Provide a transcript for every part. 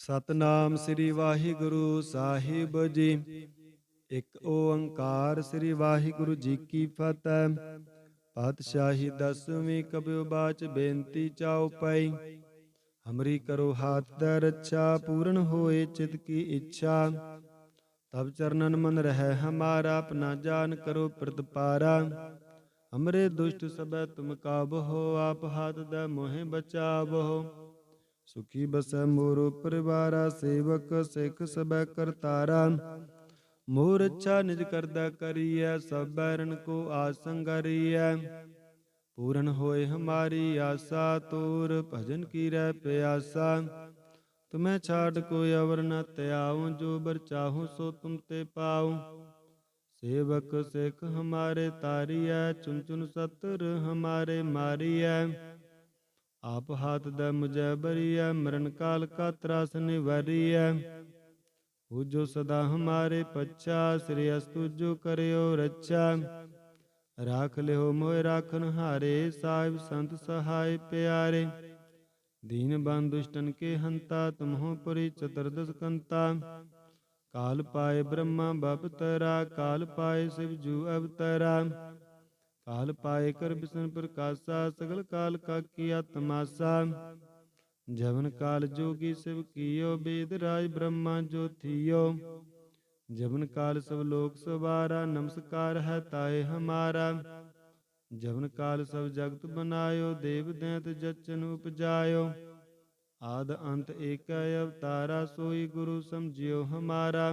ਸਤਨਾਮ ਸ੍ਰੀ ਵਾਹਿਗੁਰੂ ਸਾਹਿਬ ਜੀ। ਇੱਕ ਓੰਕਾਰ ਸ੍ਰੀ ਵਾਹਿਗੁਰੂ ਜੀ ਕੀ ਫਤਿਹ। ਪਾਤਸ਼ਾਹੀ ਦਸਵੀਂ ਕਬਿਓ ਬਾਚ ਬੇਨਤੀ ਚਾਉ ਪਈ। ਹਮਰੀ ਕਰੋ ਹਾਥ ਦਾ ਰੱਛਾ, ਪੂਰਨ ਹੋਏ ਚਿਤ ਕੀ ਇੱਛਾ। ਤਬ ਚਰਨਨ ਮਨ ਰਹਿ ਹਮਾਰਾ, ਆਪਣਾ ਜਾਨ ਕਰੋ ਪ੍ਰਤਪਾਰਾ। ਹਮਰੇ ਦੁਸ਼ਟ ਸਬੈ ਤੁਮ ਕਾਬਹੋ ਆਪ ਹਾਥ ਦਾ ਮੋਹਿ ਬਚਾਵੋ। ਸੁਖੀ ਬਸੈ ਮੋਰੋ ਪਰਿਵਾਰਾ, ਸੇਵਕ ਸਿੱਖ ਸਬੈ ਕਰਤਾਰਾ। ਮੋਰ ਅੱਛਾ ਨਿਜ ਕਰਦਾ ਕਰੀਐ, ਸਭ ਬੈਰਨ ਕੋ ਆਸੰਗਰੀਐ ਪੂਰਨ ਹੋਏ ਹਮਾਰੀ ਆਸਾ, ਤੋਰ ਭਜਨ ਕੀ ਰਹਿ ਪਿਆਸਾ। ਤੁਮੈ ਛਾੜ ਕੋਈ ਅਵਰ ਨ ਤਿਆਉ ਜੋ ਬਰ ਚਾਹੂ ਸੋ ਤੁਮ ਤੇ ਪਾਉ। ਸੇਵਕ ਸਿੱਖ ਹਮਾਰੇ ਤਾਰੀਐ ਚੁਨ ਚੁਨ ਸਤਰ ਹਮਾਰੇ ਮਾਰੀਐ। ਆਪ ਹਾਥ ਦਾ ਮੁਝੈ ਬਰੀਐ, ਮਰਨ ਕਾਲ ਕਾ ਤਰਾਸ ਨਿਵਰੀਐ। ਉਹ ਜੋ ਸਦਾ ਹਮਾਰੇ ਪੱਛਾ, ਸ੍ਰੀ ਅਸਤੁ ਜੋ ਕਰਿਓ ਰੱਛਾ। ਰਾਖ ਲਿਓ ਮੋਇ ਰਾਖਨ ਹਾਰੇ, ਸਾਹਿਬ ਸੰਤ ਸਹਾਇ ਪਿਆਰੇ। ਦੀਨ ਬੰਦ ਦੁਸ਼ਟਨ ਕੇ ਹੰਤਾ, ਤੁਮਹੁ ਪੁਰੀ ਚਤੁਰਦਸ ਕੰਤਾ। ਕਾਲ ਪਾਏ ਬ੍ਰਹਮਾ ਬਪ ਤਰਾ ਕਾਲ ਪਾਏ ਸਿਵ ਜੂ ਅਵਤਰਾ। ਕਾਲ ਪਾਏ ਕਰ ਬਿਸ਼ਨ ਪ੍ਰਕਾਸ਼ਾ ਸਗਲ ਕਾਲ ਕਾ ਕੀਆ ਤਮਾਸਾ ਜਵਨ ਕਾਲ ਜੋਗੀ ਸਿਵ ਕੀਓ ਬੇਦ ਰਾਜ ਬ੍ਰਹਮਾ ਜੋ ਥੀਓ ਜਵਨ ਕਾਲ ਸਭ ਲੋਕ ਸਵਾਰਾ ਨਮਸਕਾਰ ਹੈ ਤਾਏ ਹਮਾਰਾ ਜਵਨ ਕਾਲ ਸਭ ਜਗਤ ਬਨਾਇਓ ਦੇਵ ਦੈਂਤ ਜਚਨ ਉਪਜਾਇਓ ਆਦ ਅੰਤ ਏਕੈ ਅਵਤਾਰਾ ਸੋਈ ਗੁਰੂ ਸਮਝਿਓ ਹਮਾਰਾ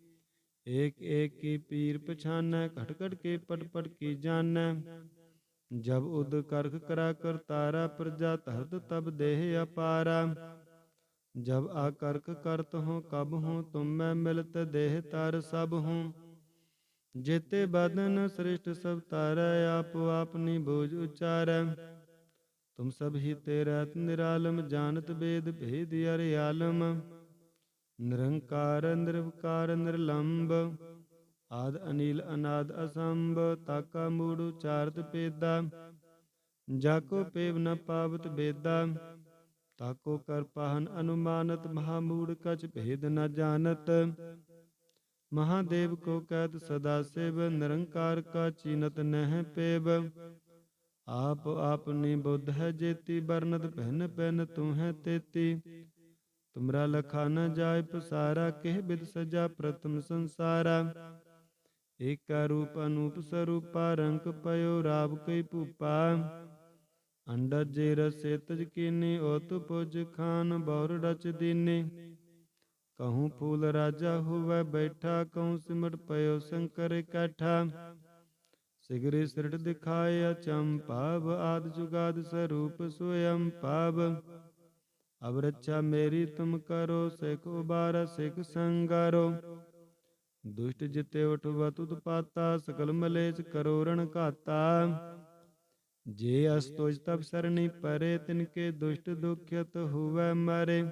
ਏਕ ਏਕ ਕੀ ਪੀਰ ਪਛਾਨੈ, ਘਟ ਘਟ ਕੇ ਪਟ ਪਟ ਕੀ ਜਾਣੈ। ਜਬ ਉਦ ਕਰਖ ਕਰਾ ਕਰਤਾਰਾ ਪ੍ਰਜਾ, ਧਰਤ ਤਬ ਦੇਹ ਅਪਾਰਾ। ਜਬ ਆ ਕਰਖ ਕਰਤ ਹੂੰ, ਕਬ ਹੂੰ, ਤੁਮ ਮੈਂ ਮਿਲਤ ਦੇਹ ਤਰ ਸਭ ਹੂੰ। ਜੇਤੇ ਬਦਨ ਸ੍ਰਿਸ਼ਟ ਸਭ ਤਾਰੈ, ਆਪ ਆਪਨੀ ਬੋਝ ਉਚਾਰੈ। ਤੁਮ ਸਭ ਹੀ ਤੇ ਰਤ ਨਿਰਾਲਮ, ਜਾਣਤ ਬੇਦ ਭੇਦ ਅਰਿ ਆਲਮ ਨਿਰੰਕਾਰ, ਨਿਰਵਕਾਰ ਨਿਰਲੰਭ ਆਦ ਅਨੀਲ, ਅਨਾਦ ਅਸੰਭ, ਤਾਕਾ, ਮੂੜ ਉਚਾਰਤ ਪੇਦਾ, ਜਾਕੋ, ਪੇਵ, ਨ ਪਾਵਤ, ਬੇਦਾ, ਤਾਕੋ, ਕਰ, ਪਾਹਨ, ਅਨੁਮਾਨਤ, ਮਹਾਮੂੜ, ਕਛ, ਭੇਦ, ਨ ਜਾਣਤ, ਮਹਾਦੇਵ ਕੋ ਕਹਿਤ ਸਦਾ ਸੇਵ, ਨਿਰੰਕਾਰ ਕਾ ਚੀਨਤ, ਨਹਿ ਪੇਵ, ਆਪ ਆਪਨੀ ਬੁੱਧ ਹੈ ਜੇਤੀ ਬਰਨਤ ਪਹਿਨ ਪਹਿਨ ਤੂੰ ਹੈ ਤੇਤੀ ਤੁਮਰਾ ਲਖਾ ਨ ਜਾਏ ਪਸਾਰਾ ਕਿਹ ਬਿਦ ਸਜਾ ਪ੍ਰਥਮ ਸੰਸਾਰਾ ਏਕਾ ਰੂਪ ਅਨੂਪ ਸਰੂਪਾ ਰੰਕ ਪਇਓ ਰਾਵ ਕਈ ਭੂਪਾ ਅੰਡਰ ਜੇ ਰਸੇ ਤਜ ਕੀਨੀ ਓਤ ਪੁਜ ਖਾਨ ਬੌਰ ਰਚ ਦੀਨੇ ਕਹੂੰ ਫੂਲ ਰਾਜਾ ਹੋਵੇ ਬੈਠਾ ਕਹੂੰ ਸਿਮਟ ਪਇਓ ਸ਼ੰਕਰ ਇਕੱਠਾ ਸਿਗਰੇ ਸਿਰਟ ਦਿਖਾਏ ਅਚੰਪਾਵ ਆਦ ਜੁਗਾਦ ਸਰੂਪ ਸੋਯੰ ਪਾਵ ਅਬ ਰੱਛਾ ਮੇਰੀ ਤੁਮ ਕਰੋ, ਸਿਖ ਉਬਾਰ, ਸਿਖ ਸੰਗਾਰੋ। ਦੁਸ਼ਟ ਜਿਤੇ ਉਠ ਵਤੁਤ ਪਾਤਾ, ਸਕਲ ਮਲੇਚ ਕਰੋ ਰਣ ਘਾਤਾ। ਜੇ ਅਸਤੋਜ ਤਬ ਸਰਣੀ ਪਰੇ ਤਿਨਕੇ ਦੁਸ਼ਟ ਦੁਖਿਤ ਹੋਵੇ ਮਾਰੇ।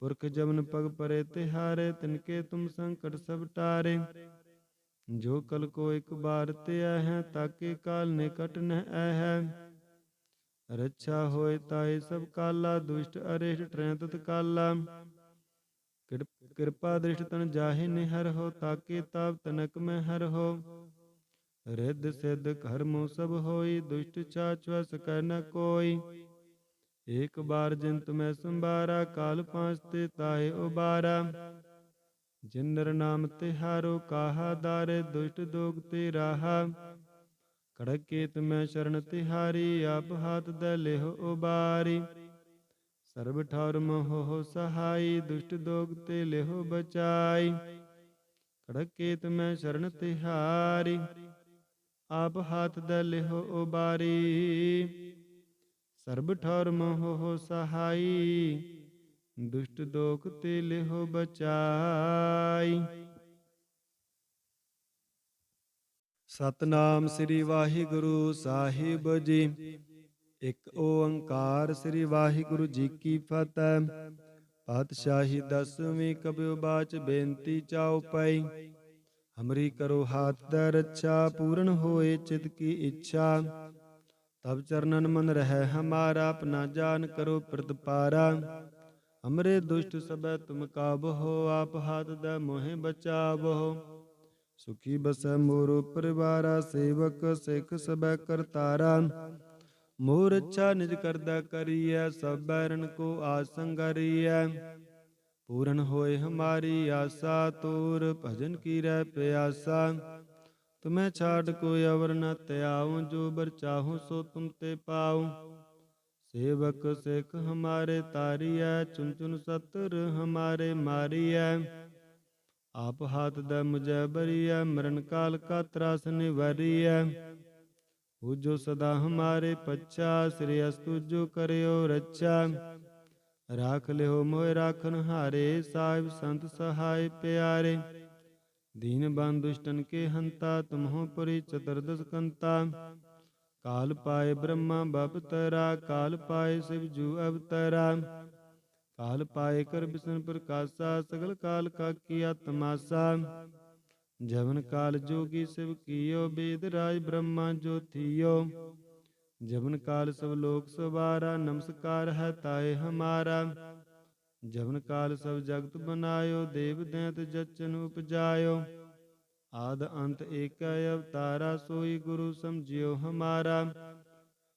ਪੁਰਖ ਜਮਨ ਪਗ ਪਰੇ ਤਿਹਾਰੇ ਤਿਨਕੇ ਤੁਮ ਸੰਕਟ ਸਭ ਟਾਰੇ। ਜੋ ਕਲ ਕੋ ਇੱਕ ਬਾਰ ਤੇ ਹੈ ਤਾਕੇ ਕਾਲ ਨਿਕਟ ਨ ਹੈ ਰੱਛਾ ਹੋਏ ਤਾਏ ਸਭ ਕਾਲਾ, ਦੁਸ਼ਟ ਅਰੇਸ਼ ਟਰੈ ਕਾਲਾ ਕਿਰਪਾ ਦ੍ਰਿਸ਼ਟ ਤਨ ਜਾਹੇ ਨਿਹਰ ਹੋ, ਤਾਕੇ ਤਾਪ ਤਨਕ ਮੈਂ ਹਰ ਹੋ। ਰਿੱਧ ਸਿੱਧ ਕਰਮੋ ਸਭ ਹੋਈ, ਦੁਸ਼ਟ ਚਾਚਵ ਸਕੈ ਨ ਕੋਈ। ਏਕ ਬਾਰ ਜਿਨ ਤੁਮੈ ਸੰਭਾਰਾ, ਕਾਲ ਪਾਂਚ ਤੇ ਤਾਏ ਉਬਾਰਾ। ਜਿਨ ਨਰ ਨਾਮ ਤਿਹਾਰੋ, ਕਾਹਾ ਦਾਰੇ ਦੁਸ਼ਟ ਦੋਗ ਤੇ ਰਾਹਾ। ਕੜਕੇ ਤੁਮੈ ਸ਼ਰਨ ਤਿਹਾਰੀ, ਆਪ ਹਾਥ ਦੇ ਲਿਹੁ ਉਬਾਰੀ। ਸਰਬ ਠੌਰ ਮੋਹ ਸਹਾਈ, ਦੁਸ਼ਟ ਦੋਗ ਤੇ ਲਿਹੁ ਬਚਾਈ। ਕੜਕੇ ਤੁਮੈ ਸ਼ਰਨ ਤਿਹਾਰੀ, ਆਪ ਹਾਥ ਦੇ ਲਿਹੁ ਉਬਾਰੀ। ਸਰਬ ਠੌਰ ਮੋਹ ਸਹਾਈ, ਦੁਸ਼ਟ ਦੋਖ ਤੇ ਲਿਹੁ ਬਚਾਈ। ਸਤਨਾਮ ਸ੍ਰੀ ਵਾਹਿਗੁਰੂ ਸਾਹਿਬ ਜੀ। ਇੱਕ ਓੰਕਾਰ ਸ੍ਰੀ ਵਾਹਿਗੁਰੂ ਜੀ ਕੀ ਫਤਿਹ। ਪਾਤਸ਼ਾਹੀ ਦਸਵੀਂ ਕਬਿਉ ਬਾਚ ਬੇਨਤੀ ਚਾਉ ਪਈ। ਹਮਰੀ ਕਰੋ ਹਾਥ ਦਾ ਰੱਛਾ, ਪੂਰਨ ਹੋਏ ਚਿਤ ਕੀ ਇੱਛਾ। ਤਬ ਚਰਨਨ ਮਨ ਰਹਿ ਹਮਾਰਾ, ਆਪਣਾ ਜਾਨ ਕਰੋ ਪ੍ਰਤਪਾਰਾ। ਹਮਰੇ ਦੁਸ਼ਟ ਸਬੈ ਤੁਮ ਕਾਬਹੋ ਆਪ ਹਾਥ ਦਾ ਮੋਹਿ ਬਚਾਵੋ। ਸੁਖੀ ਬਸੈ ਮੋਰ ਪਰਿਵਾਰਾ, ਸੇਵਕ ਸਿੱਖ ਸਬੈ ਕਰਤਾਰਾ। ਮੋਰ ਅੱਛਾ ਨਿਜ ਕਰਦਾ ਕਰੀਐ, ਸਭ ਬੈਰਨ ਕੋ ਆਸੰਗਰੀਐ ਪੂਰਨ ਹੋਏ ਹਮਾਰੀ ਆਸਾ, ਤੋਰ ਭਜਨ ਕੀ ਰਹਿ ਪਿਆਸਾ। ਤੁਮੈ ਛਾੜ ਕੋਈ ਅਵਰ ਨ ਤਿਆਉ ਜੋ ਬਰ ਚਾਹੂ ਸੋ ਤੁਮ ਤੇ ਪਾਉ। ਸੇਵਕ ਸਿੱਖ ਹਮਾਰੇ ਤਾਰੀਐ ਚੁਨ ਚੁਨ ਸਤਰ ਹਮਾਰੇ ਮਾਰੀਐ। ਆਪ ਹਾਥ ਦਾ ਮੁਝੈ ਬਰੀਐ, ਮਰਨ ਕਾਲ ਕਾ ਤਰਾਸ ਨਿਵਰੀਐ। ਜੋ ਸਦਾ ਹਮਾਰੇ ਪੱਛਾ, ਸ੍ਰੀ ਅਸਤੁ ਜੋ ਕਰਿਓ ਰੱਛਾ। ਰਾਖ ਲਿਓ ਮੋਇ ਰਾਖਨ ਹਾਰੇ, ਸਾਹਿਬ ਸੰਤ ਸਹਾਇ ਪਿਆਰੇ। ਦੀਨ ਬੰਦ ਦੁਸ਼ਟਨ ਕੇ ਹੰਤਾ, ਤੁਮਹੁ ਪੁਰੀ ਚਤੁਰਦਸ ਕੰਤਾ ਕਾਲ ਪਾਏ ਬ੍ਰਹਮਾ ਬਪਤਰਾ, ਕਾਲ ਪਾਏ ਸਿਵ ਜੂ ਅਵਤਰਾ। ਕਾਲ ਪਾਏ ਕਰ ਬਿਸ਼ਨ ਪ੍ਰਕਾਸ਼ਾ ਸਗਲ ਕਾਲ ਕਾ ਕੀਆ ਤਮਾਸਾ ਜਵਨ ਕਾਲ ਜੋਗੀ ਸਿਵ ਕੀਓ ਬੇਦ ਰਾਜ ਬ੍ਰਹਮਾ ਜੋਥੀਓ ਜਵਨ ਕਾਲ ਸਭ ਲੋਕ ਸਵਾਰਾ ਨਮਸਕਾਰ ਹੈ ਤਾਏ ਹਮਾਰਾ ਜਵਨ ਕਾਲ ਸਭ ਜਗਤ ਬਨਾਇਓ ਦੇਵ ਦੈਂਤ ਜਚਨ ਉਪਜਾਇਓ ਆਦ ਅੰਤ ਏਕੈ ਅਵਤਾਰਾ ਸੋਈ ਗੁਰੂ ਸਮਝਿਓ ਹਮਾਰਾ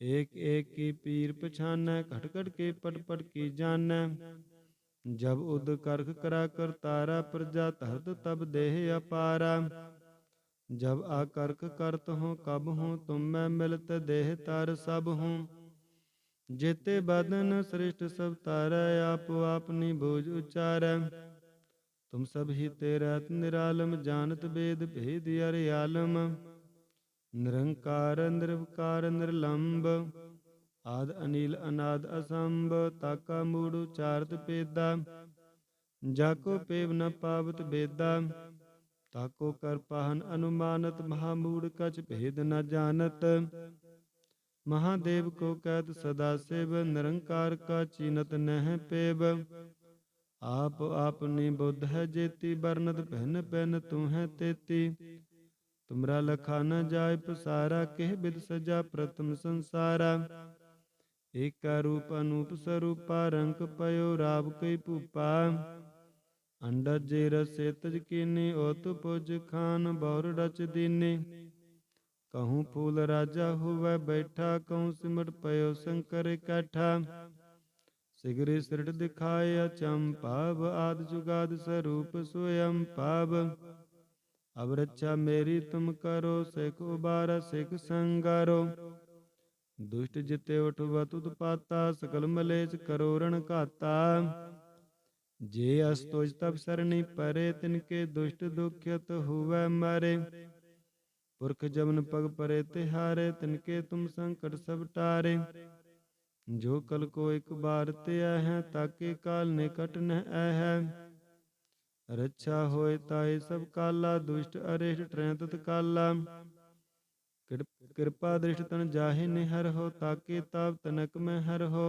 ਏਕ ਏਕ ਕੀ ਪੀਰ ਪਛਾਨੈ ਘਟ ਘਟ ਕੇ ਪਟ ਪਟ ਕੀ ਜਾਣੈ ਜਬ ਉਦ ਕਰਖ ਕਰਾ ਕਰਤਾਰਾ ਪ੍ਰਜਾ ਧਰਤ ਤਬ ਦੇਹ ਅਪਾਰਾ ਜਬ ਆ ਕਰਖ ਕਰਤ ਹੂੰ ਕਬ ਹੂੰ ਤੁਮ ਮੈਂ ਮਿਲਤ ਦੇਹ ਤਰ ਸਭ ਹੂੰ ਜੇਤੇ ਬਦਨ ਸ੍ਰਿਸ਼ਟ ਸਭ ਤਾਰੈ ਆਪ ਆਪਨੀ ਬੋਝ ਉਚਾਰੈ ਤੁਮ ਸਭ ਹੀ ਤੇਰਾ ਨਿਰਾਲਮ ਜਾਣਤ ਬੇਦ ਭੇਦ ਅਰਿ ਆਲਮ ਨਿਰੰਕਾਰ, ਨਿਰਵਕਾਰ ਨਿਰਲੰਭ ਆਦ, ਅਨੀਲ, ਅਨਾਦ, ਅਸੰਭ, ਤਾਕਾ, ਮੂੜ ਉਚਾਰਤ ਪੇਦਾ ਜਾਕੋ ਪੇਵ ਨ ਪਾਵਤ ਬੇਦਾ ਤਾਕੋ ਕਰ ਪਾਹਨ ਅਨੁਮਾਨਤ, ਮਹਾਮੂੜ ਕਛ ਭੇਦ ਨ ਜਾਣਤ, ਮਹਾਦੇਵ ਕੋ ਕਹਿਤ ਸਦਾ ਸਿਵ, ਨਿਰੰਕਾਰ ਕਾ ਚੀਨਤ ਨਹਿ ਪੇਵ, ਆਪ ਆਪਨੀ ਬੁੱਧ ਹੈ ਜੇਤੀ ਬਰਨਤ ਪਹਿਨ ਪਹਿਨ ਤੂੰ ਹੈ ਤੇਤੀ ਤੁਮਰਾ ਲਖਾ ਨ ਜਾਏ ਪਸਾਰਾ, ਕਿਹ ਬਿਦ ਸਜਾ ਪ੍ਰਤਮ ਸੰਸਾਰਾ। ਏਕਾ ਰੂਪ ਅਨੂਪ ਸਰੂਪਾ, ਰੰਗ ਪਇਓ ਰਾਵ ਕਈ ਭੂਪਾ। ਅੰਡਜ ਜੇ ਰਸੇ ਤਜ ਕੀਨੀ, ਓਤ ਪੁਜ ਖਾਨ ਬੌਰ ਰਚ ਦੀਨੇ। ਕਹੂੰ ਫੂਲ ਰਾਜਾ ਹੋਵੇ ਬੈਠਾ, ਕਹੂੰ ਸਿਮਟ ਪਇਓ ਸ਼ੰਕਰ ਇਕੱਠਾ। ਸਿਗਰੇ ਸਿਰਟ ਦਿਖਾਏ ਅਚੰਪਾਵ ਆਦ ਜੁਗਾਦ ਸਰੂਪ ਸੋਯੰ ਪਾਵ ਅਬ ਰੱਛਾ ਮੇਰੀ ਤੁਮ ਕਰੋ, ਸਿਖ ਉਬਾਰ, ਸਿਖ ਸੰਗਾਰੋ। ਦੁਸ਼ਟ ਜਿਤੇ ਉਠਵਾ, ਤੁਧ ਪਾਤਾ, ਸਕਲ ਮਲੇਚ ਕਰੋ ਰਣ ਘਾਤਾ। ਜੇ ਅਸ ਤੁਜ ਤਬ ਸਰਣੀ ਪਰੇ ਤਿਨਕੇ ਦੁਸ਼ਟ ਦੁਖਿਤ ਹੋਵੇ ਮਾਰੇ। ਪੁਰਖ ਜਮਨ ਪਗ ਪਰੇ ਤੇ ਤਿਹਾਰੇ ਤਿਨਕੇ ਤੁਮ ਸੰਕਟ ਸਭ ਟਾਰੇ। ਜੋ ਕਲ ਕੋ ਇੱਕ ਬਾਰ ਤੇ ਹੈ ਤਾਕੇ ਕਾਲ ਨਿਕਟ ਨ ਹੈ ਰੱਛਾ ਹੋਏ ਤਾਏ ਸਭ ਕਾਲਾ, ਦੁਸ਼ਟ ਅਰਿਸ਼ਟ ਟ੍ਰੈਂਤਤ ਕਾਲਾ। ਕਿਰਪਾ ਦ੍ਰਿਸ਼ਟ ਤਨ ਜਾਹੇ ਨਿਹਰ ਹੋ, ਤਾਕੇ ਤਾਪ ਤਨਕ ਮੈਂ ਹਰ ਹੋ।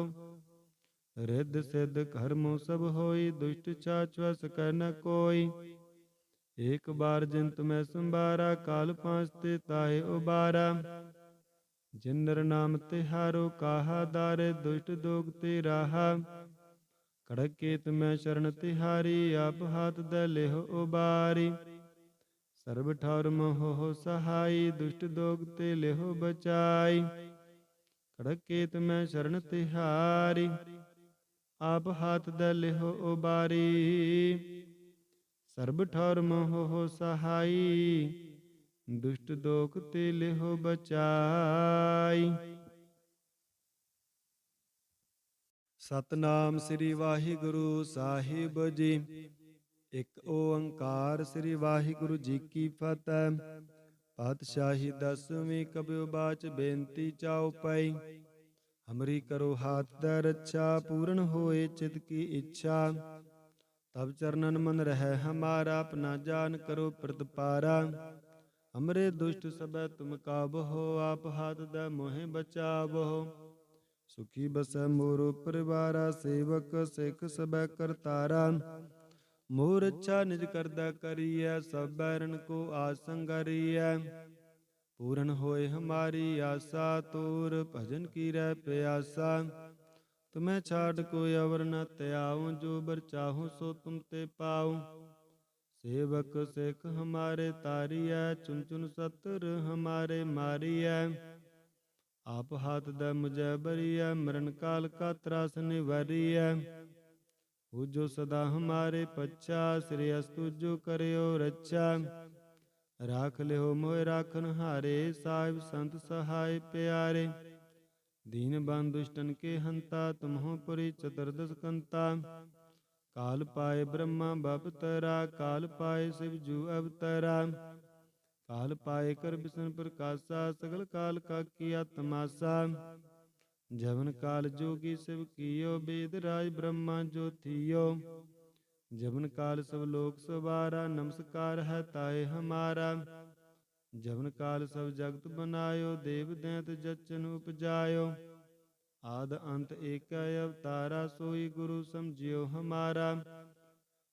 ਰਿੱਧ ਸਿੱਧ ਕਰਮੋ ਸਭ ਹੋਈ, ਦੁਸ਼ਟ ਚਾਚ ਵਸ ਨ ਕੋਈ। ਏਕ ਬਾਰ ਜਿੰਤ ਮੈਂ ਸੰਭਾਰਾ, ਕਾਲ ਪਾਂਚ ਤੇ ਤਾਏ ਉਬਾਰਾ। ਜਿਨਰ ਨਾਮ ਤਿਹਾਰੋ, ਕਾਹਾ ਦਾਰੇ, ਦੁਸ਼ਟ ਦੋਗ ਤੇ ਰਾਹਾ। ਖੜਕ ਕੇਤ ਮੈਂ ਸ਼ਰਨ ਤਿਹਾਰੀ, ਆਪ ਹਾਥ ਦੇ ਲਿਹੁ ਉਬਾਰੀ। ਸਰਬ ਠੌਰ ਮੋਹ ਸਹਾਈ, ਦੁਸ਼ਟ ਦੋਗ ਤੇ ਲਿਹੁ ਬਚਾਈ। ਖੜਕ ਕੇਤ ਮੈਂ ਸ਼ਰਨ ਤਿਹਾਰੀ, ਆਪ ਹਾਥ ਦੇ ਲਿਹੁ ਉਬਾਰੀ। ਸਰਬ ਠੌਰ ਮੋਹ ਸਹਾਈ, ਦੁਸ਼ਟ ਦੋਖ ਤੇ ਲਿਹੁ ਬਚਾਈ। ਸਤਨਾਮ ਸ੍ਰੀ ਵਾਹਿਗੁਰੂ ਸਾਹਿਬ ਜੀ। ਇੱਕ ਓੰਕਾਰ ਸ੍ਰੀ ਵਾਹਿਗੁਰੂ ਜੀ ਕੀ ਫਤਿਹ। ਪਾਤਸ਼ਾਹੀ ਦਸਵੀਂ ਕਬਿਉ ਬਾਚ ਬੇਨਤੀ ਚਾਉ ਪਈ। ਹਮਰੀ ਕਰੋ ਹਾਥ ਦਾ ਰੱਛਾ, ਪੂਰਨ ਹੋਏ ਚਿਤ ਕੀ ਇੱਛਾ। ਤਬ ਚਰਨਨ ਮਨ ਰਹਿ ਹਮਾਰਾ, ਆਪਣਾ ਜਾਨ ਕਰੋ ਪ੍ਰਤਪਾਰਾ। ਹਮਰੇ ਦੁਸ਼ਟ ਸਬੈ ਤੁਮ ਕਾਬਹੋ ਆਪ ਹਾਥ ਦਾ ਮੋਹਿ ਬਚਾਵੋ। ਸੁਖੀ ਬਸੈ ਮੋਰ ਪਰਿਵਾਰਾ ਸੇਵਕ ਸਿੱਖ ਸਬੈ ਕਰਤਾਰਾ। ਮੋਰ ਅੱਛਾ ਨਿਜ ਕਰਦਾ ਕਰੀਐ, ਸਭ ਬੈਰਨ ਕੋ ਆਸੰਗਰੀਐ ਪੂਰਨ ਹੋਏ ਹਮਾਰੀ ਆਸਾ, ਤੋਰ ਭਜਨ ਕੀ ਰਹਿ ਪਿਆਸਾ। ਤੁਮੈ ਛਾੜ ਕੋਈ ਅਵਰ ਨ ਤਿਆਉ ਜੋ ਬਰ ਚਾਹੋ ਸੋ ਤੁਮ ਤੇ ਪਾਉ। ਸੇਵਕ ਸਿੱਖ ਹਮਾਰੇ ਤਾਰੀਐ ਚੁਨ ਚੁਨ ਸਤਰ ਹਮਾਰੇ ਮਾਰੀਐ। ਆਪ ਹੱਥ ਦਾ ਮੁਝੈ ਬਰੀਐ, ਮਰਨ ਕਾਲ ਕਾ ਤਰਾਸ ਨਿਵਰੀਐ। ਉਹ ਜੋ ਸਦਾ ਹਮਾਰੇ ਪੱਛਾ, ਸ੍ਰੀ ਅਸਤੁ ਜੋ ਕਰਿਓ ਰੱਛਾ। ਰਾਖ ਲਿਓ ਮੋਇ ਰਾਖਨ ਹਾਰੇ, ਸਾਹਿਬ ਸੰਤ ਸਹਾਇ ਪਿਆਰੇ। ਦੀਨ ਬੰਦ ਦੁਸ਼ਟਨ ਕੇ ਹੰਤਾ, ਤੁਮਹੁ ਪੁਰੀ ਚਤੁਰਦਸ ਕੰਤਾ। ਕਾਲ ਪਾਏ ਬ੍ਰਹਮਾ ਬਪ ਤਰਾ ਕਾਲ ਪਾਏ ਸਿਵ ਜੂ ਅਵਤਰਾ। ਕਾਲ ਪਾਏ ਕਰ ਬਿਸ਼ਨ ਪ੍ਰਕਾਸ਼ਾ ਸਗਲ ਕਾਲ ਕਾ ਕੀਆ ਤਮਾਸਾ ਜਵਨ ਕਾਲ ਜੋਗੀ ਸਿਵ ਕੀਓ ਬੇਦ ਰਾਜ ਬ੍ਰਹਮਾ ਜੋਤੀਓ ਜਵਨ ਕਾਲ ਸਭ ਲੋਕ ਸਵਾਰਾ ਨਮਸਕਾਰ ਹੈ ਤਾਏ ਹਮਾਰਾ ਜਵਨ ਕਾਲ ਸਭ ਜਗਤ ਬਨਾਇਓ ਦੇਵ ਦੈਂਤ ਜਚਨ ਉਪਜਾਇਓ ਆਦ ਅੰਤ ਏਕੈ ਅਵਤਾਰਾ ਸੋਈ ਗੁਰੂ ਸਮਝਿਓ ਹਮਾਰਾ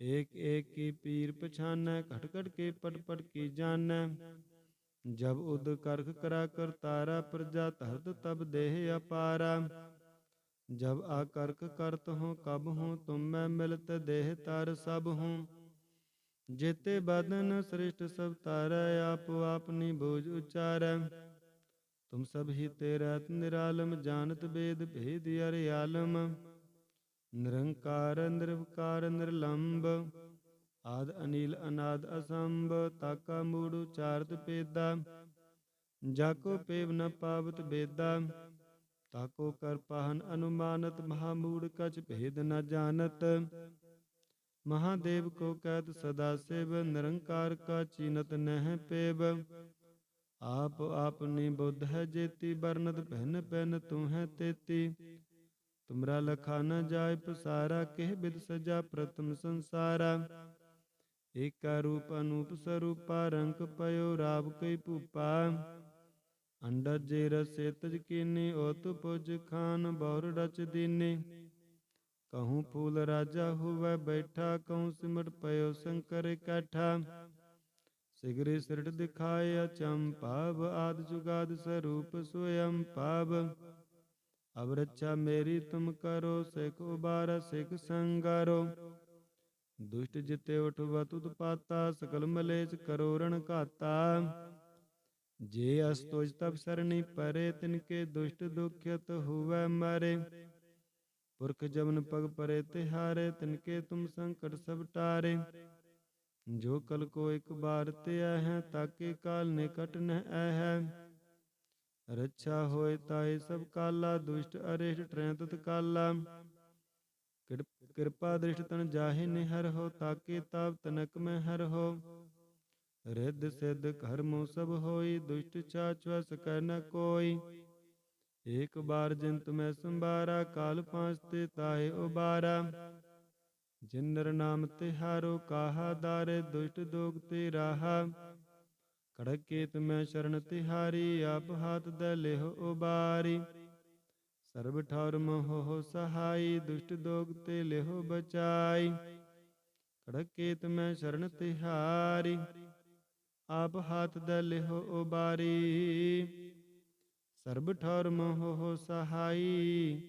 ਏਕ ਏਕ ਕੀ ਪੀਰ ਪਛਾਨੈ, ਘਟ ਘਟ ਕੇ ਪਟ ਪਟ ਕੀ ਜਾਣੈ। ਜਬ ਉਦ ਕਰਖ ਕਰਾ ਕਰਤਾਰਾ ਪ੍ਰਜਾ, ਧਰਤ ਤਬ ਦੇਹ ਅਪਾਰਾ। ਜਬ ਆਕਰਕ ਕਰਤ ਹੂੰ, ਕਬ ਹੂੰ, ਤੁਮ ਮੈਂ ਮਿਲਤ ਦੇਹ ਤਰ ਸਭ ਹੂੰ। ਜੇਤੇ ਬਦਨ ਸ੍ਰਿਸ਼ਟ ਸਭ ਤਾਰੈ, ਆਪ ਆਪਨੀ ਬੋਝ ਉਚਾਰੈ। ਤੁਮ ਸਭ ਹੀ ਤੇ ਰਹਿਤ ਨਿਰਾਲਮ, ਜਾਣਤ ਬੇਦ ਭੇਦ ਅਰ ਆਲਮ ਨਿਰੰਕਾਰ, ਨਿਰਵਕਾਰ ਨਿਰਲੰਭ ਆਦ ਅਨੀਲ, ਅਨਾਦ ਅਸੰਭ, ਤਾਕਾ ਮੂੜ ਉਚਾਰਤ ਪੇਦਾ ਜਾਕੋ ਪੇਵ ਨ ਪਾਵਤ ਬੇਦਾ ਤਾਕੋ ਕਰ ਪਾਹਨ ਅਨੁਮਾਨਤ ਮਹਾਮੂੜ ਕਛ ਭੇਦ ਨ ਜਾਣਤ। ਮਹਾਦੇਵ ਕੋ ਕਹਿਤ ਸਦਾ ਸੇਵ, ਨਿਰੰਕਾਰ ਕਾ ਚੀਨਤ ਨਹਿ ਪੇਵ। ਆਪ ਆਪਨੀ ਬੁੱਧ ਹੈ ਜੇਤੀ ਬਰਨਤ ਪਹਿਨ ਪਹਿਨ ਤੂੰ ਹੈ ਤੇਤੀ। ਤੁਮਰਾ ਲਖਾ ਨ ਜਾਏ ਪਸਾਰਾ ਕਿਹ ਬਿਦ ਸਜਾ ਪ੍ਰਤਮ ਸੰਸਾਰਾ ਏਕਾ ਰੂਪ ਅਨੂਪ ਸਰੂਪਾ ਰੰਕ ਪਇਓ ਰਾਵ ਕਈ ਭੂਪਾ ਅੰਡਰ ਜੇ ਰਸੇ ਤਜ ਕੀਨੀ ਓਤ ਪੁਜ ਖਾਨ ਬੌਰ ਰਚ ਦੀਨੇ ਕਹੂੰ ਫੂਲ ਰਾਜਾ ਹੋਵੇ ਬੈਠਾ ਕਹੂੰ ਸਿਮਟ ਪਇਓ ਸ਼ੰਕਰ ਇਕੱਠਾ ਸਿਗਰੇ ਸਿਰਟ ਦਿਖਾਏ ਅਚੰਪਾਵ ਆਦ ਜੁਗਾਦ ਸਰੂਪ ਸੋਯੰ ਪਾਵ ਅਬ ਰੱਛਾ ਮੇਰੀ ਤੁਮ ਕਰੋ, ਸਿਖ ਉਬਾਰ, ਸਿਖ ਸੰਗਾਰੋ। ਦੁਸ਼ਟ ਜਿਤੇ ਉਠਵਤ ਉਤਪਾਤਾ ਸਕਲ ਮਲੇਚ ਕਰੋ ਰਣ ਘਾਤਾ। ਜੇ ਅਸਤੋਜ ਤਬ ਸਰਣੀ ਪਰੇ ਤਿਨਕੇ ਦੁਸ਼ਟ ਦੁਖਿਤ ਹੋਵੇ ਮਾਰੇ। ਪੁਰਖ ਜਮਨ ਪਗ ਪਰੇ ਤਿਹਾਰੇ ਤਿਨਕੇ ਤੁਮ ਸੰਕਟ ਸਭ ਟਾਰੇ। ਜੋ ਕਲ ਕੋ ਇੱਕ ਬਾਰ ਤੇ ਹੈ ਤਾਕੇ ਕਾਲ ਨਿਕਟ ਨ ਹੈ ਰੱਛਾ ਹੋਏ ਤਾਏ ਸਭ ਕਾਲਾ, ਦੁਸ਼ਟ ਅਰੇਸ਼ਟ ਟ੍ਰੈ ਤਤ ਕਾਲਾ ਕਿਰਪ- ਕਿਰਪਾ ਦ੍ਰਿਸ਼ਟ ਤਨ ਜਾਹੇ ਨਿਹਰ ਹੋ, ਤਾਕੇ ਤਾਪ ਤਨਕ ਮੈਂ ਹਰ ਹੋ। ਰਿੱਧ ਸਿੱਧ ਕਰਮੋ ਸਭ ਹੋਈ, ਦੁਸ਼ਟ ਛਾਛਵ ਸਕੈ ਨ ਕੋਈ। ਏਕ ਬਾਰ ਜਿਨ ਤੁਮੈ ਸੰਭਾਰਾ, ਕਾਲ ਪਾਂਚ ਤੇ ਤਾਹੇ ਉਬਾਰਾ। ਜਿਨ ਨਰ ਨਾਮ ਤਿਹਾਰੋ, ਕਾਹਾ ਦਾਰੇ ਦੁਸ਼ਟ ਦੋਗ ਤੇ ਰਾਹਾ। ਕੜਕੇ ਤੁਮੈ ਸ਼ਰਨ ਤਿਹਾਰੀ, ਆਪ ਹਾਥ ਦੇ ਲਿਹੁ ਉਬਾਰੀ। ਸਰਬ ਠੌਰ ਮੋਹ ਸਹਾਈ, ਦੁਸ਼ਟ ਦੋਗ ਤੇ ਲਿਹੁ ਬਚਾਈ। ਕੜਕੇ ਤੁਮੈ ਸ਼ਰਨ ਤਿਹਾਰੀ, ਆਪ ਹਾਥ ਦੇ ਲਿਹੁ ਉਬਾਰੀ। ਸਰਬ ਠੌਰ ਮੋਹ ਸਹਾਈ,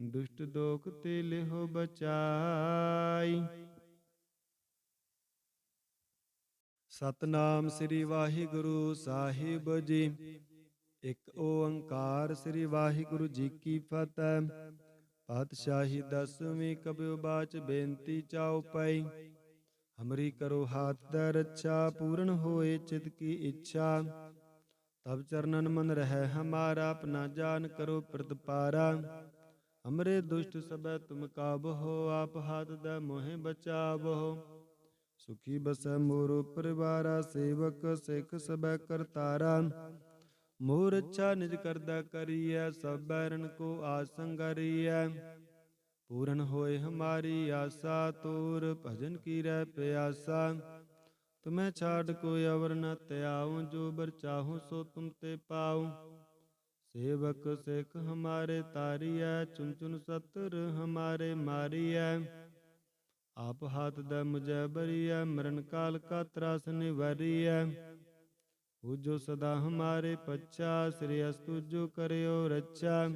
ਦੁਸ਼ਟ ਦੋਖ ਤੇ ਲਿਹੁ ਬਚਾਈ। ਸਤਨਾਮ ਸ੍ਰੀ ਵਾਹਿਗੁਰੂ ਸਾਹਿਬ ਜੀ। ਇੱਕ ਓੰਕਾਰ ਸ੍ਰੀ ਵਾਹਿਗੁਰੂ ਜੀ ਕੀ ਫਤਿਹ। ਪਾਤਸ਼ਾਹੀ ਦਸਵੀਂ ਕਬਿਉ ਬਾਚ ਬੇਨਤੀ ਚਾਉ ਪਈ। ਹਮਰੀ ਕਰੋ ਹਾਥ ਦਾ ਰੱਛਾ, ਪੂਰਨ ਹੋਏ ਚਿਤ ਕੀ ਇੱਛਾ। ਤਬ ਚਰਨਨ ਮਨ ਰਹਿ ਹਮਾਰਾ, ਆਪਣਾ ਜਾਨ ਕਰੋ ਪ੍ਰਤਪਾਰਾ। ਹਮਰੇ ਦੁਸ਼ਟ ਸਬੈ ਤੁਮ ਕਾਬਹੋ ਆਪ ਹਾਥ ਦਾ ਮੋਹਿ ਬਚਾਵੋ। ਸੁਖੀ ਬਸੈ ਮੋਰ ਪਰਿਵਾਰਾ ਸੇਵਕ ਸਿੱਖ ਸਬੈ ਕਰਤਾਰਾ। ਮੋਰ ਅੱਛਾ ਨਿਜ ਕਰਦਾ ਕਰੀਐ, ਸਭ ਬੈਰਨ ਕੋ ਆਸੰਗਰੀਐ ਪੂਰਨ ਹੋਏ ਹਮਾਰੀ ਆਸਾ ਤੋਰ, ਭਜਨ ਕੀ ਰਹਿ ਪਿਆਸਾ। ਤੁਮੈ ਛਾੜ ਕੋਈ ਅਵਰ ਨ ਤਿਆਉ ਜੋ ਬਰ ਚਾਹੂ ਸੋ ਤੁਮ ਤੇ ਪਾਉ। ਸੇਵਕ ਸਿੱਖ ਹਮਾਰੇ ਤਾਰੀਐ ਚੁਨ ਚੁਨ ਸਤਰ ਹਮਾਰੇ ਮਾਰੀਐ। ਆਪ ਹੱਥ ਦਾ ਮੁਝੈ ਬਰੀਐ, ਮਰਨ ਕਾਲ ਕਾ ਤਰਾਸ ਨਿਵਰੀਐ। ਉਹ ਸਦਾ ਹਮਾਰੇ ਪੱਛਾ, ਸ੍ਰੀ ਅਸਤੁ ਜੋ ਕਰਿਓ ਰੱਛਾ।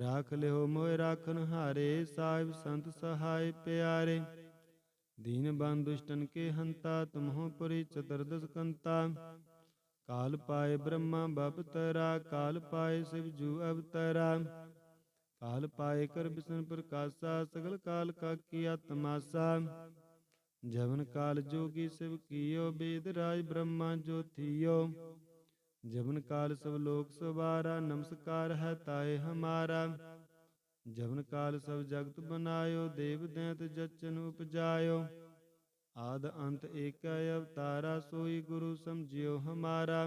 ਰਾਖ ਲਿਓ ਮੋਇ ਰਾਖਨ ਹਾਰੇ, ਸਾਹਿਬ ਸੰਤ ਸਹਾਇ ਪਿਆਰੇ। ਦੀਨ ਬੰਦ ਦੁਸ਼ਟਨ ਕੇ ਹੰਤਾ, ਤੁਮਹੁ ਪੁਰੀ ਚਤੁਰਦਸ ਕੰਤਾ। ਕਾਲ ਪਾਏ ਬ੍ਰਹਮਾ ਬਪਤਰਾ, ਕਾਲ ਪਾਏ ਸਿਵ ਜੂ ਅਵਤਰਾ। ਕਾਲ ਪਾਏ ਕਰ ਬਿਸ਼ਨ ਪ੍ਰਕਾਸ਼ਾ ਸਗਲ ਕਾਲ ਕਾ ਕੀਆ ਤਮਾਸਾ ਜਵਨ ਕਾਲ ਜੋਗੀ ਸਿਵ ਕੀਓ ਬੇਦ ਰਾਜ ਬ੍ਰਹਮਾ ਜੋਥੀਓ ਜਵਨ ਕਾਲ ਸਭ ਲੋਕ ਸਵਾਰਾ ਨਮਸਕਾਰ ਹੈ ਤਾਏ ਹਮਾਰਾ ਜਵਨ ਕਾਲ ਸਭ ਜਗਤ ਬਨਾਇਓ ਦੇਵ ਦੈਂਤ ਜਚਨ ਉਪਜਾਇਓ ਆਦ ਅੰਤ ਏਕੈ ਅਵਤਾਰਾ ਸੋਈ ਗੁਰੂ ਸਮਝਿਓ ਹਮਾਰਾ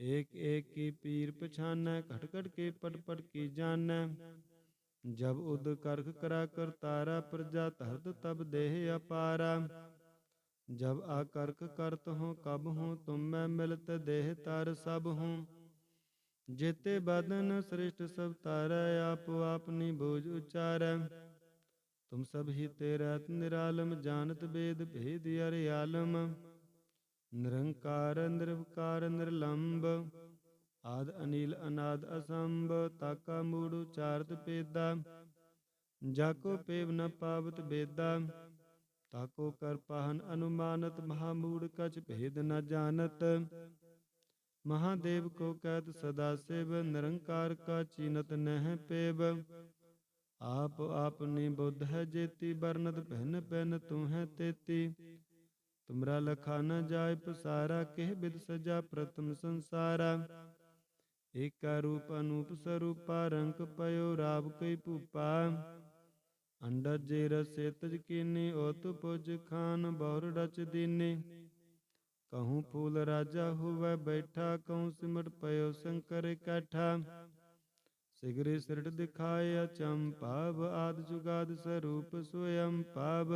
ਏਕ ਏਕ ਕੀ ਪੀਰ ਪਛਾਨੈ, ਘਟ ਘਟ ਕੇ ਪਟ ਪਟ ਕੀ ਜਾਣੈ। ਜਬ ਉਦ ਕਰਖ ਕਰਾ ਕਰਤਾਰਾ ਪ੍ਰਜਾ, ਧਰਤ ਤਬ ਦੇਹ ਅਪਾਰਾ। ਜਬ ਆ ਕਰਖ ਕਰਤ ਹੂੰ, ਕਬ ਹੂੰ, ਤੁਮ ਮੈਂ ਮਿਲਤ ਦੇਹ ਤਰ ਸਭ ਹੂੰ। ਜੇਤੇ ਬਦਨ ਸ੍ਰਿਸ਼ਟ ਸਭ ਤਾਰੈ, ਆਪ ਆਪਨੀ ਬੋਝ ਉਚਾਰੈ। ਤੁਮ ਸਭ ਹੀ ਤੇ ਤੇਰਾ ਨਿਰਾਲਮ, ਜਾਣਤ ਬੇਦ ਭੇਦ ਅਰਿ ਆਲਮ ਨਿਰੰਕਾਰ, ਨਿਰਵਕਾਰ ਨਿਰਲੰਭ ਆਦ ਅਨੀਲ, ਅਨਾਦ ਅਸੰਭ, ਤਾਕਾ, ਮੂੜ, ਉਚਾਰਤ ਪੇਦਾ ਜਾਕੋ ਪੇਵ ਨ ਪਾਵਤ ਬੇਦਾ ਤਾਕੋ ਕਰ ਪਾਹਨ ਅਨੁਮਾਨਤ, ਮਹਾਮੂੜ, ਕਛ ਭੇਦ ਨ ਜਾਣਤ। ਮਹਾਦੇਵ ਕੋ ਕਹਿਤ ਸਦਾ ਸਿਵ, ਨਿਰੰਕਾਰ ਕਾ ਚੀਨਤ ਨਹਿ ਪੇਵ। ਆਪ ਆਪਨੀ ਬੁੱਧ ਹੈ ਜੇਤੀ ਬਰਨਤ ਪਹਿਨ ਪਹਿਨ ਤੂੰ ਹੈ ਤੇਤੀ। ਤੁਮਰਾ ਲਖਾ ਨ ਜਾਏ ਪਸਾਰਾ ਕਿਹ ਬਿਦ ਸਜਾ ਪ੍ਰਥਮ ਸੰਸਾਰਾ ਏਕਾ ਰੂਪ ਅਨੂਪ ਸਰੂਪਾ ਰੰਕ ਪਇਓ ਰਾਵ ਕਈ ਭੂਪਾ ਅੰਡਜ ਜੇ ਰਸੇ ਤਜ ਕੀਨੀ ਓਤ ਪੁਜ ਖਾਨ ਬਹੁਰ ਡਚ ਦੀਨੇ ਕਹੂੰ ਫੂਲ ਰਾਜਾ ਹੋਵੇ ਬੈਠਾ ਕਹੂੰ ਸਿਮਟ ਪਇਓ ਸ਼ੰਕਰ ਇਕੱਠਾ ਸਿਗਰੇ ਸਿਰਟ ਦਿਖਾਏ ਅਚੰਭਾਵ ਆਦ ਜੁਗਾਦ ਸਰੂਪ ਸੋਯੰ ਪਾਵ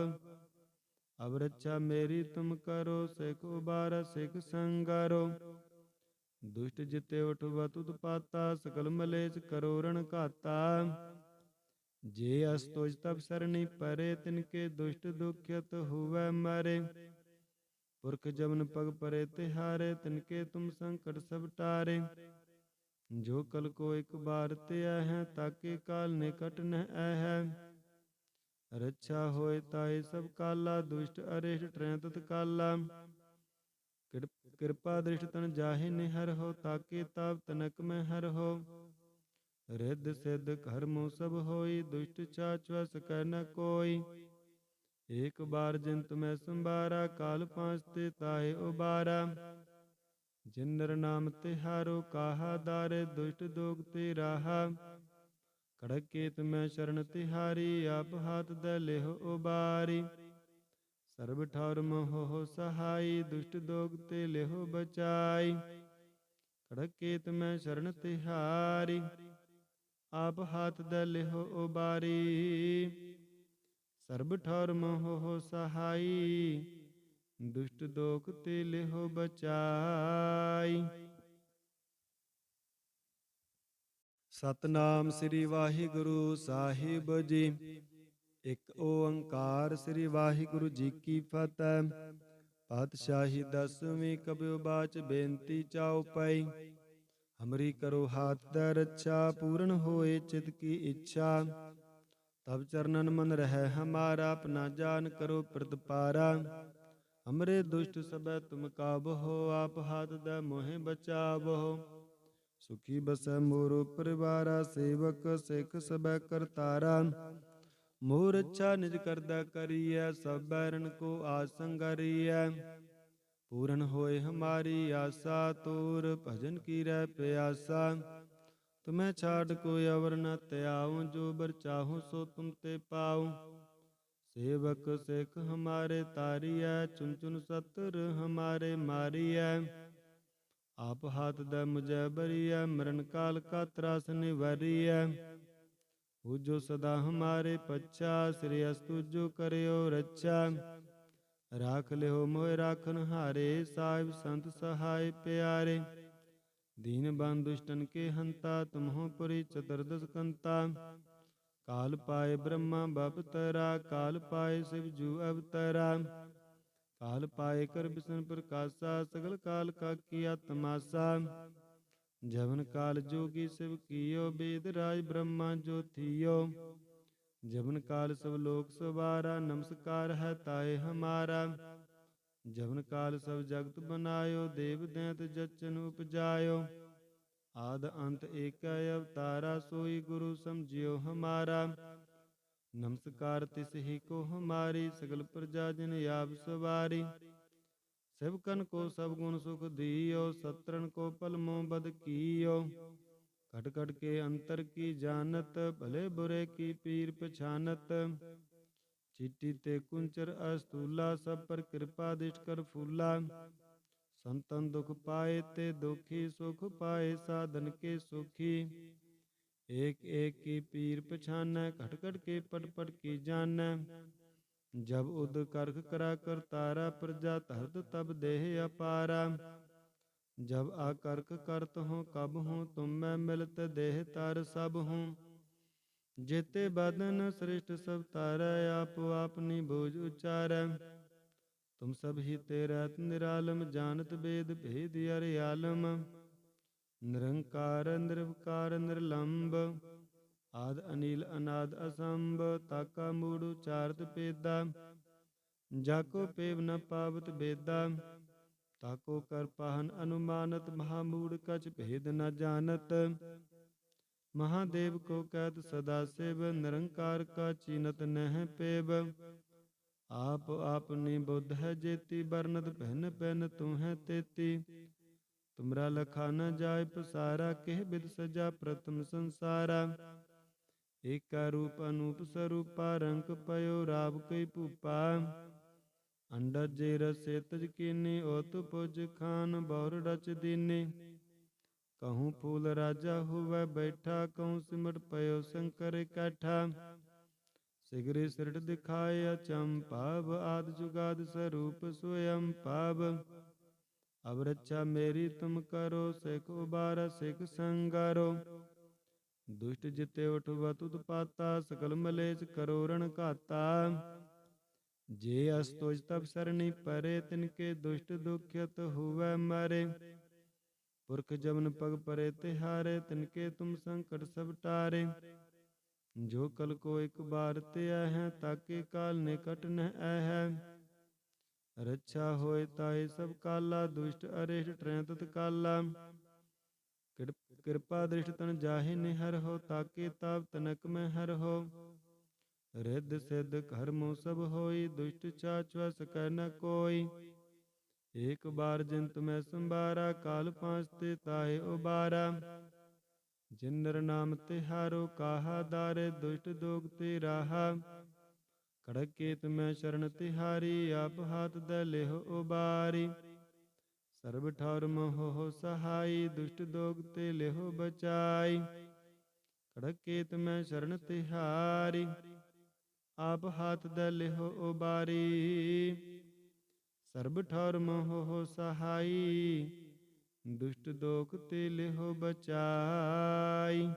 ਅਬ ਰੱਛਾ ਮੇਰੀ ਤੁਮ ਕਰੋ, ਸਿਖ ਉਬਾਰ, ਸਿਖ ਸੰਗਾਰੋ। ਦੁਸ਼ਟ ਜਿਤੇ ਉਠਵਾ ਤੁਧ ਪਾਤਾ, ਸਕਲ ਮਲੇਚ ਕਰੋ ਰਣ ਘਾਤਾ। ਜੇ ਅਸ ਤੁਜ ਤਬ ਸਰਣੀ ਪਰੇ ਤਿਨਕੇ ਦੁਸ਼ਟ ਦੁਖਿਤ ਹੋਵੇ ਮਰੇ। ਪੁਰਖ ਜਮਨ ਪਗ ਪਰੇ ਤਿਹਾਰੇ ਤਿਨਕੇ ਤੁਮ ਸੰਕਟ ਸਭ ਟਾਰੇ। ਜੋ ਕਲ ਕੋ ਇੱਕ ਬਾਰ ਤੇ ਹੈ ਤਾਕੇ ਕਾਲ ਨਿਕਟ ਨ ਹੈ ਰੱਛਾ ਹੋਏ ਤਾਏ ਸਭ ਕਾਲਾ, ਦੁਸ਼ਟ ਅਰਿਸ਼ਟ ਟਰੈ ਕਾਲਾ। ਕਿਰਪਾ ਦ੍ਰਿਸ਼ਟ ਤਨ ਜਾਹੇ ਨਿਹਰ ਹੋ, ਤਾਕੇ ਤਾਪ ਤਨਕ ਮੈਂ ਹਰ ਹੋ। ਰਿੱਧ ਸਿੱਧ ਕਰਮੋ ਸਭ ਹੋਈ, ਦੁਸ਼ਟ ਚਾਚ ਕਰ ਨ ਕੋਈ। ਏਕ ਬਾਰ ਜਿੰਤ ਮੈਂ ਸੰਭਾਰਾ, ਕਾਲ ਪਾਂਚ ਤੇ ਤਾਏ ਉਬਾਰਾ। ਜਿਨ ਨਰ ਨਾਮ ਤਿਹਾਰੋ, ਕਾਹਾ ਦਾਰੇ, ਦੁਸ਼ਟ ਦੋਗ ਤੇ ਰਾਹਾ। ਕੜਕ ਕੇਤ ਮੈਂ ਸ਼ਰਨ ਤਿਹਾਰੀ, ਆਪ ਹਾਥ ਦੇ ਲਿਹੁ ਉਬਾਰੀ। ਸਰਬ ਠੌਰ ਮੋਹ ਸਹਾਈ, ਦੁਸ਼ਟ ਦੋਗ ਤੇ ਲਿਹੁ ਬਚਾਈ। ਕੜਕ ਕੇਤ ਮੈਂ ਸ਼ਰਨ ਤਿਹਾਰੀ, ਆਪ ਹਾਥ ਦੇ ਲਿਹੁ ਉਬਾਰੀ। ਸਰਬ ਠੌਰ ਮੋਹ ਸਹਾਈ, ਦੁਸ਼ਟ ਦੋਖ ਤੇ ਲਿਹੁ ਬਚਾਈ। ਸਤਨਾਮ ਸ੍ਰੀ ਵਾਹਿਗੁਰੂ ਸਾਹਿਬ ਜੀ। ਇੱਕ ਓੰਕਾਰ ਸ੍ਰੀ ਵਾਹਿਗੁਰੂ ਜੀ ਕੀ ਫਤਿਹ। ਪਾਤਸ਼ਾਹੀ ਦਸਵੀਂ ਕਬਿਉ ਬਾਚ ਬੇਨਤੀ ਚਾਉ ਪਈ। ਹਮਰੀ ਕਰੋ ਹਾਥ ਦਾ ਰੱਛਾ, ਪੂਰਨ ਹੋਏ ਚਿਤ ਕੀ ਇੱਛਾ। ਤਬ ਚਰਨਨ ਮਨ ਰਹਿ ਹਮਾਰਾ, ਆਪਣਾ ਜਾਨ ਕਰੋ ਪ੍ਰਤਪਾਰਾ। ਹਮਰੇ ਦੁਸ਼ਟ ਸਬੈ ਤੁਮ ਕਾਬੋ, ਆਪ ਹਾਥ ਦਾ ਮੋਹਿ ਬਚਾਵੋ। ਸੁਖੀ ਬਸੈ ਮੋਰੋ ਪਰਿਵਾਰਾ ਸੇਵਕ ਸਿੱਖ ਸਬੈ ਕਰਤਾਰਾ। ਮੋਰ ਅੱਛਾ ਨਿਜ ਕਰਦਾ ਕਰੀਐ, ਸਭ ਬੈਰਨ ਕੋ ਆਸੰਗਰੀਐ ਪੂਰਨ ਹੋਏ ਹਮਾਰੀ ਆਸਾ, ਤੋਰ ਭਜਨ ਕੀ ਰਹਿ ਪਿਆਸਾ। ਤੁਮੈ ਛਾੜ ਕੋਈ ਅਵਰ ਨ ਤਿਆਉ ਜੋ ਬਰ ਚਾਹੋ ਸੋ ਤੁਮ ਤੇ ਪਾਉ। ਸੇਵਕ ਸਿੱਖ ਹਮਾਰੇ ਤਾਰੀਐ ਚੁਨ ਚੁਨ ਸਤਰ ਹਮਾਰੇ ਮਾਰੀਐ। ਆਪ ਹਾਥ ਦਾ ਮੁਝੈ ਬਰੀਐ, ਮਰਨ ਕਾਲ ਕਾ ਤਰਾਸ ਨਿਵਰੀਐ। ਉਹ ਜੋ ਸਦਾ ਹਮਾਰੇ ਪੱਛਾ, ਸ੍ਰੀ ਅਸਤੁ ਜੋ ਕਰਿਓ ਰੱਛਾ। ਰਾਖ ਲਿਓ ਮੋਇ ਰਾਖਨ ਹਾਰੇ, ਸਾਹਿਬ ਸੰਤ ਸਹਾਇ ਪਿਆਰੇ। ਦੀਨ ਬੰਦ ਦੁਸ਼ਟਨ ਕੇ ਹੰਤਾ, ਤੁਮਹੁ ਪੁਰੀ ਚਤੁਰਦਸ ਕੰਤਾ। ਕਾਲ ਪਾਏ ਬ੍ਰਹਮਾ ਬਪਤਰਾ, ਕਾਲ ਪਾਏ ਸਿਵ ਜੂ ਅਵਤਰਾ। ਕਾਲ ਪਾਏ ਕਰ ਬਿਸ਼ਨ ਪ੍ਰਕਾਸ਼ਾ ਸਗਲ ਕਾਲ ਕਾ ਕੀਆ ਤਮਾਸਾ ਜਵਨ ਕਾਲ ਜੋਗੀ ਸਿਵ ਕੀਓ ਬੇਦ ਰਾਜ ਬ੍ਰਹਮਾ ਜੋਥੀਓ ਜਵਨ ਕਾਲ ਸਭ ਲੋਕ ਸਵਾਰਾ ਨਮਸਕਾਰ ਹੈ ਤਾਏ ਹਮਾਰਾ ਜਵਨ ਕਾਲ ਸਭ ਜਗਤ ਬਨਾਇਓ ਦੇਵ ਦੈਂਤ ਜਚਨ ਉਪਜਾਇਓ ਆਦ ਅੰਤ ਏਕੈ ਅਵਤਾਰਾ ਸੋਈ ਗੁਰੂ ਸਮਝਿਓ ਹਮਾਰਾ ਨਮਸਕਾਰ ਤਿਸ ਹੀ ਕੋ ਹਮਾਰੀ ਸਗਲ ਪ੍ਰਜਾ ਜਨ ਆਪ ਸਵਾਰੀ ਸੇਵਕਨ ਕੋ ਸਭ ਗੁਣ ਸੁਖ ਦੀਓ ਸਤਰਨ ਕੋ ਪਲਮੋ ਬਦ ਕੀਓ ਕਟ ਕਟ ਕੇ ਅੰਤਰ ਕੀ ਜਾਣਤ ਭਲੇ ਬੁਰੇ ਕੀ ਪੀਰ ਪਛਾਨਤ ਚਿੱਟੀ ਤੇ ਕੁੰਚਰ ਅਸਤੂਲਾ ਸਭ ਪਰ ਕਿਰਪਾ ਦਿਸ਼ਟ ਕਰ ਫੂਲਾ ਸੰਤਨ ਦੁਖ ਪਾਏ ਤੇ ਦੁਖੀ ਸੁਖ ਪਾਏ ਸਾਧਨ ਕੇ ਸੁਖੀ ਏਕ ਏਕ ਕੀ ਪੀਰ ਪਛਾਨੈ, ਘਟ ਘਟ ਕੇ ਪਟ ਪਟ ਕੀ ਜਾਣੈ। ਜਬ ਉਦ ਕਰਖ ਕਰਾ ਕਰਤਾਰਾ ਪ੍ਰਜਾ, ਧਰਤ ਤਬ ਦੇਹ ਅਪਾਰਾ। ਜਬ ਆ ਕਰਕ ਕਰਤ ਹੂੰ, ਕਬ ਹੂੰ, ਤੁਮ ਮੈਂ ਮਿਲਤ ਦੇਹ ਤਰ ਸਭ ਹੂੰ। ਜੇਤੇ ਬਦਨ ਸ੍ਰਿਸ਼ਟ ਸਭ ਤਾਰੈ, ਆਪ ਆਪਨੀ ਬੋਝ ਉਚਾਰੈ। ਤੁਮ ਸਭ ਹੀ ਤੇ ਰਹਿਤ ਨਿਰਾਲਮ, ਜਾਣਤ ਬੇਦ ਭੇਦ ਅਰ ਆਲਮ ਨਿਰੰਕਾਰ, ਨਿਰਵਕਾਰ ਨਿਰਲੰਭ ਆਦ ਅਨੀਲ, ਅਨਾਦ ਅਸੰਭ, ਤਾਕਾ ਮੂੜ ਉਚਾਰਤ ਪੇਦਾ ਜਾਕੋ ਪੇਵ ਨ ਪਾਵਤ ਬੇਦਾ, ਤਾਕੋ ਕਰ ਪਾਹਨ ਅਨੁਮਾਨਤ, ਮਹਾਮੂੜ ਕਛ ਭੇਦ ਨ ਜਾਣਤ। ਮਹਾਦੇਵ ਕੋ ਕਹਿਤ ਸਦਾ ਸੇਵ, ਨਿਰੰਕਾਰ ਕਾ ਚੀਨਤ ਨਹਿ ਪੇਵ। ਆਪ ਆਪਨੀ ਬੁੱਧ ਹੈ ਜੇਤੀ ਬਰਨਤ ਪਹਿਨ ਪਹਿਨ ਤੂੰ ਹੈ ਤੇਤੀ। ਤੁਮਰਾ ਲਖਾ ਨ ਜਾਏ ਪਸਾਰਾ ਕਿਹ ਬਿਦ ਸਜਾ ਪ੍ਰਥਮ ਸੰਸਾਰਾ ਏਕਾ ਰੂਪ ਅਨੂਪ ਸਰੂਪਾ ਰੰਕ ਪਇਓ ਰਾਵ ਕਈ ਭੂਪਾ ਅੰਡਰ ਜੇ ਰਸੇ ਤਜ ਕੀਨੀ ਓਤ ਪੁਜ ਖਾਨ ਬੌਰ ਰਚ ਦੀਨੇ ਕਹੂੰ ਫੂਲ ਰਾਜਾ ਹੋਵੇ ਬੈਠਾ ਕਹੂੰ ਸਿਮਟ ਪਇਓ ਸ਼ੰਕਰ ਇਕੱਠਾ ਸਿਗਰੇ ਸਿਰਟ ਦਿਖਾਏ ਅਚੰਪਾਵ ਆਦ ਜੁਗਾਦ ਸਰੂਪ ਸੋਯੰ ਪਾਵ ਅਬ ਰੱਛਾ ਮੇਰੀ ਤੁਮ ਕਰੋ, ਸਿਖ ਉਬਾਰ, ਸਿਖ ਸੰਗਾਰੋ। ਦੁਸ਼ਟ ਜਿਤੇ ਉਠਵਾ ਤੁਧ ਪਾਤਾ, ਸਕਲ ਮਲੇਚ ਕਰੋ ਰਣ ਘਾਤਾ। ਜੇ ਅਸਤੋਜ ਤਬ ਸਰਣੀ ਪਰੇ ਤਿਨਕੇ ਦੁਸ਼ਟ ਦੁਖਿਤ ਹੋਵੇ ਮਾਰੇ। ਪੁਰਖ ਜਮਨ ਪਗ ਪਰੇ ਤਿਹਾਰੇ ਤਿਨਕੇ ਤੁਮ ਸੰਕਟ ਸਭ ਟਾਰੇ। ਜੋ ਕਲ ਕੋ ਇੱਕ ਬਾਰ ਤੇ ਹੈ ਤਾਕੇ ਕਾਲ ਨਿਕਟ ਨ ਹੈ ਰੱਛਾ ਹੋਏ ਤਾਏ ਸਭ ਕਾਲਾ, ਦੁਸ਼ਟ ਅਰੇਸ਼ਟ ਟ੍ਰੈ ਤਤ ਕਾਲਾ ਕਿਰਪਾ ਦ੍ਰਿਸ਼ਟ ਤਨ ਜਾਹੇ ਨਿਹਰ ਹੋ, ਤਾਕੇ ਤਾਪ ਤਨਕ ਮੈਂ ਹਰ ਹੋ। ਰਿੱਧ ਸਿੱਧ ਕਰਮੋ ਸਭ ਹੋਈ, ਦੁਸ਼ਟ ਚਾਚਵਾ ਸਕੈ ਨ ਕੋਈ। ਏਕ ਬਾਰ ਜਿੰਤ ਮੈਂ ਸੰਭਾਰਾ, ਕਾਲ ਪਾਂਚ ਤੇ ਤਾਹੇ ਉਬਾਰਾ। ਜਿਨ ਨਰ ਨਾਮ ਤਿਹਾਰੋ, ਕਾਹਾ ਦਾਰੇ ਦੁਸ਼ਟ ਦੋਗ ਤੇ ਰਾਹਾ। ਕੜਕੇਤ ਮੈਂ ਸ਼ਰਨ ਤਿਹਾਰੀ, ਆਪ ਹਾਥ ਦੇ ਲਿਹੁ ਉਬਾਰੀ। ਸਰਬ ਠੌਰ ਮੋਹ ਸਹਾਈ, ਦੁਸ਼ਟ ਦੋਗ ਤੇ ਲਿਹੋ ਬਚਾਈ। ਕੜਕੇਤ ਮੈਂ ਸ਼ਰਨ ਤਿਹਾਰੀ, ਆਪ ਹਾਥ ਦੇ ਲਿਹੁ ਉਬਾਰੀ। ਸਰਬ ਠੌਰ ਮੋਹ ਸਹਾਈ, ਦੁਸ਼ਟ ਦੋਖ ਤੇ ਲਿਹੋ ਬਚਾਈ।